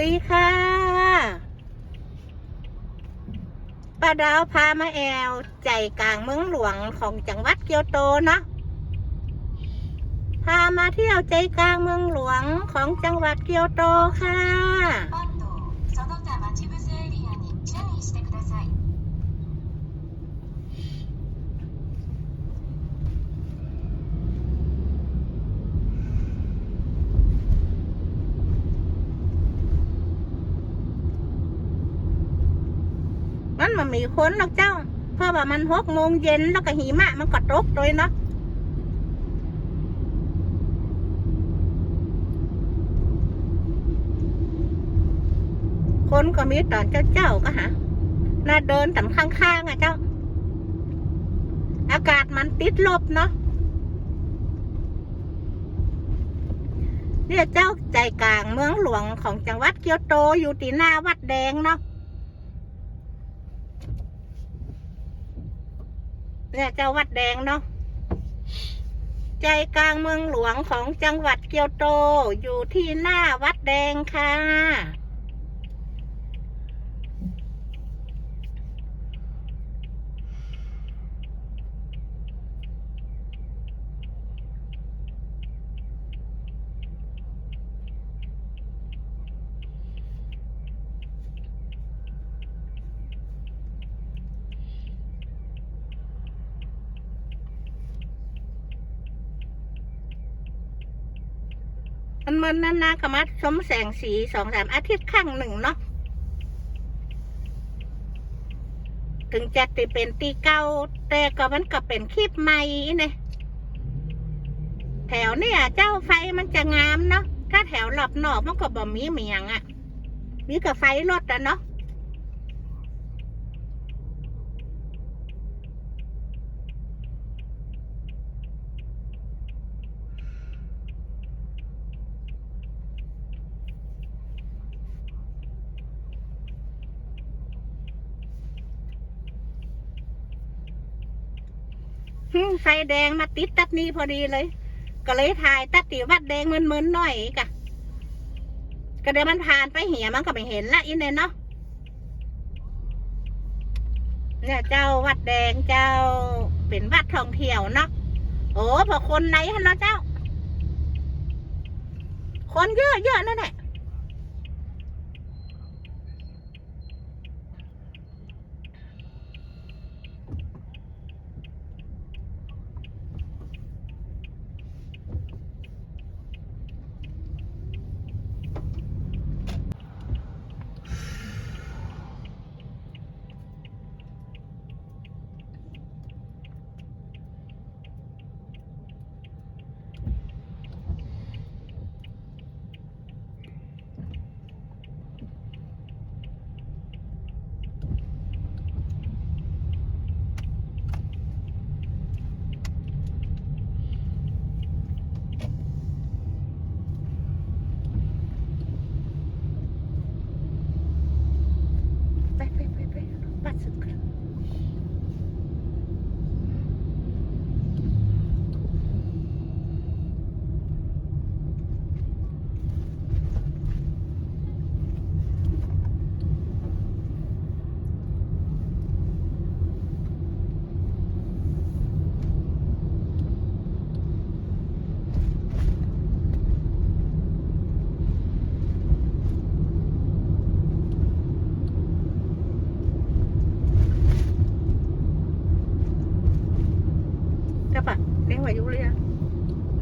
ดีค่ะ ป้าดาวพามาแอว ใจกลางเมืองหลวงของจังหวัดเกียวโตเนาะ พามาเที่ยวใจกลางเมืองหลวงของจังหวัดเกียวโตค่ะ มันมีคนหรอกเจ้า เพราะว่ามันหกโมงเย็นแล้วก็หิมะมันก็ตกด้วยเนาะคนก็มีตอนเจ้าเจ้าๆก็หาน่าเดินต่ำข้างๆอะเจ้า อากาศมันติดลบเนาะเนี่ยเจ้าใจกลางเมืองหลวงของจังหวัดเกียวโตอยู่ตีหน้าวัดแดงเนาะ เนี่ยเจ้าวัดแดงเนาะใจกลางเมืองหลวงของจังหวัดเกียวโต อยู่ที่หน้าวัดแดงค่ะ มันมันนานๆก็มาชมแสงสีสองสามอาทิตย์ครั้งหนึ่งเนาะถึงจะติเป็นตีเก้าแต่ก็มันก็เป็นคลิปใหม่เนี่ยแถวเนี่ยเจ้าไฟมันจะงามเนาะถ้าแถวหลับนอกมันก็บ่มีเมียงอะ่ะมีกับไฟรถอะเนาะ ไฟแดงมาติดตัดนี้พอดีเลย ก็เลยถ่ายตัดตีวัดแดงมึนๆหน่อยกะก็เดี๋ยวมันผ่านไปเหี่ยมันก็ไม่เห็นละอินเนี่เนาะเนี่ยเจ้าวัดแดงเจ้าเป็นวัดท่องเที่ยวเนาะโอ้พอคนไหนฮะเนาะเจ้า คนเยอะเยอะนั่นแหละ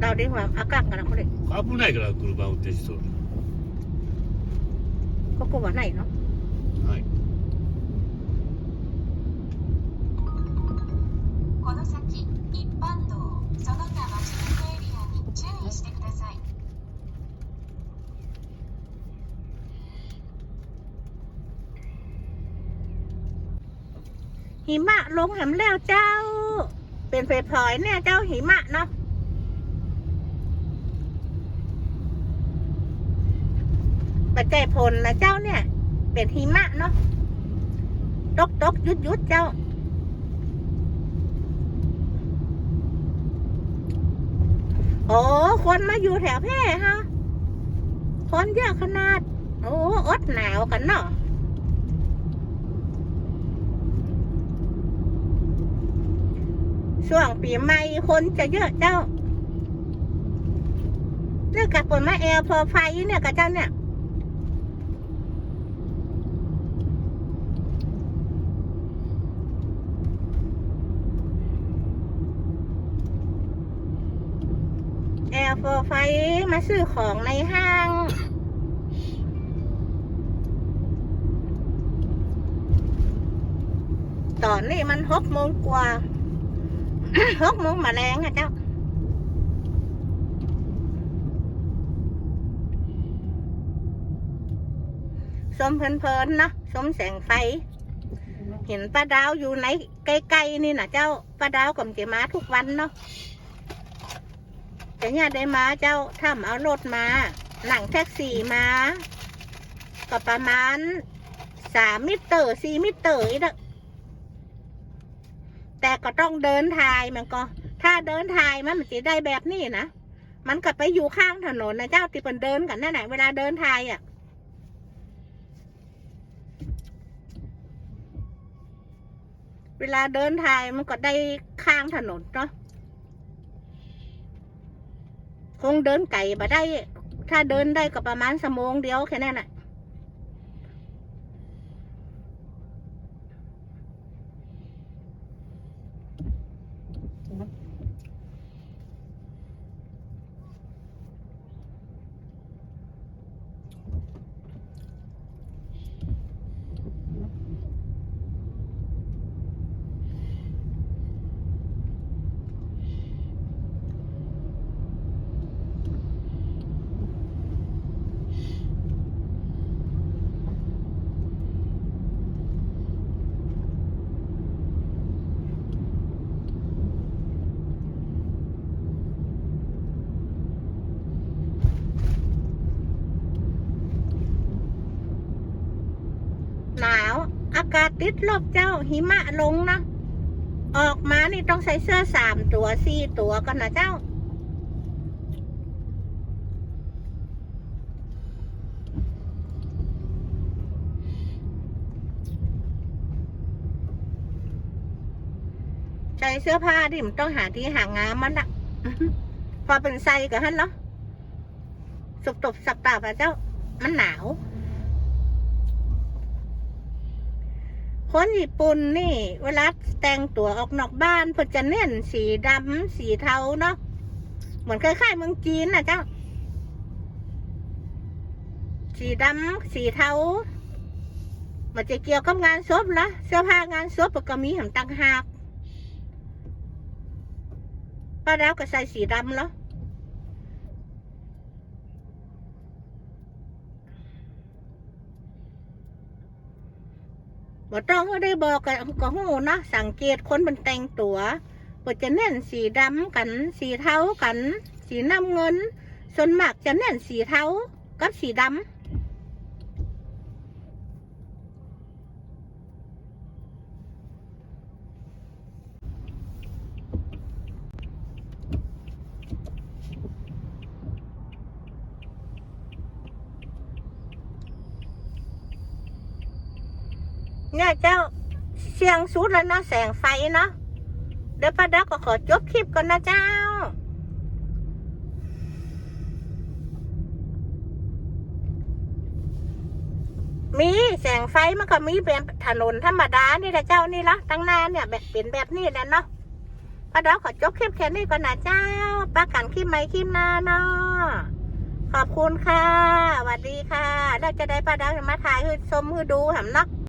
Dah tengok, akak kan aku dek. 危ないから車運転しとる Kau kau warna no? はいこの先一般道その他待ち伏せエリアに注意してください หิมะลงแหมแล้วเจ้า เป็นเฟพลอยเนี่ยเจ้าหิมะเนาะ ปัจจัยผลนะเจ้าเนี่ย เป็นหิมะเนาะตกตกยุดยุดเจ้า โอ้คนมาอยู่แถวแพร่ฮะคนเยอะขนาด โอ้อดหนาวกันเนาะช่วงปีใหม่คนจะเยอะเจ้าเรื่องกับปนมาแอร์พอไฟเนี่ยกับเจ้าเนี่ย แอร์โฟไฟมาซื้อของในห้าง ตอนนี้มันหกโมงกว่าหกโมงมาแรงอะเจ้าสมเพลินๆเนาะสมแสงไฟ เห็นป้าดาวอยู่ไหนไกล้ๆนี่นะเจ้าป้าดาวกับเจมาทุกวันเนาะ แต่เนี่ยได้มาเจ้าถ้าเอารถมาหนังแท็กซี่มาก็ประมาณสามมิเตอร์สี่มิเตอร์อีกแล้วแต่ก็ต้องเดินทายมันก็ ถ้าเดินทายมันมันจะได้แบบนี้นะมันก็ไปอยู่ข้างถนนนะเจ้าที่เป็นเดินกันนั่นแหละเวลาเดินทายอะเวลาเดินทายมันก็ได้ข้างถนนเนาะ คงเดินไก่มาได้ ถ้าเดินได้ก็ประมาณสมงเดียวแค่นั้นแหละ หนาว อากาศติดลบเจ้า หิมะลงนะ ออกมานี่ต้องใส่เสื้อสามตัวสี่ตัวกันนะเจ้า ใส่เสื้อผ้าที่มันต้องหาที่หางามมันอะพอเป็นไซกับฮันเนาะสุบตบสับตาพระเจ้า มันหนาว คนญี่ปุ่นนี่ เวลาแต่งตัวออกนอกบ้านเพิ่นจะเน้นสีดำสีเทาเนาะเหมือนคล้ายๆเมืองจีนนะเจ้า สีดำสีเทามันจะเกี่ยวกับงานศพละเสื้อผ้างานศพก็มีหมต่างหากป้าดาวก็ใส่สีดำเนาะ บ่ต้องก็ได้บอกกันก็หูเนาะสังเกตคนมันแต่งตัวก็จะเน้นสีดำกัน สีเทากัน สีน้ำเงิน ส่วนมากจะเน้นสีเทากับสีดำ เนี่ยเจ้าเสียงสุดแล้วเนาะแสงไฟเนาะเดี๋ยวป้าดักก็ขอจบคลิปก่อนนะเจ้ามีแสงไฟมันก็มีเป็นถนนธรรมดานี่แหละเจ้านี่ละตั้งน้าเนี่ยแบบเป็นแบบนี้แหละเนาะป้าดักขอจบคลิปแค่นี้ก่อนนะเจ้าป้ากันคลิปใหม่คลิปหน้าเนาะขอบคุณค่ะสวัสดีค่ะ แล้วจะได้ป้าดักมาถ่ายให้ชมให้ดูหมเนาะ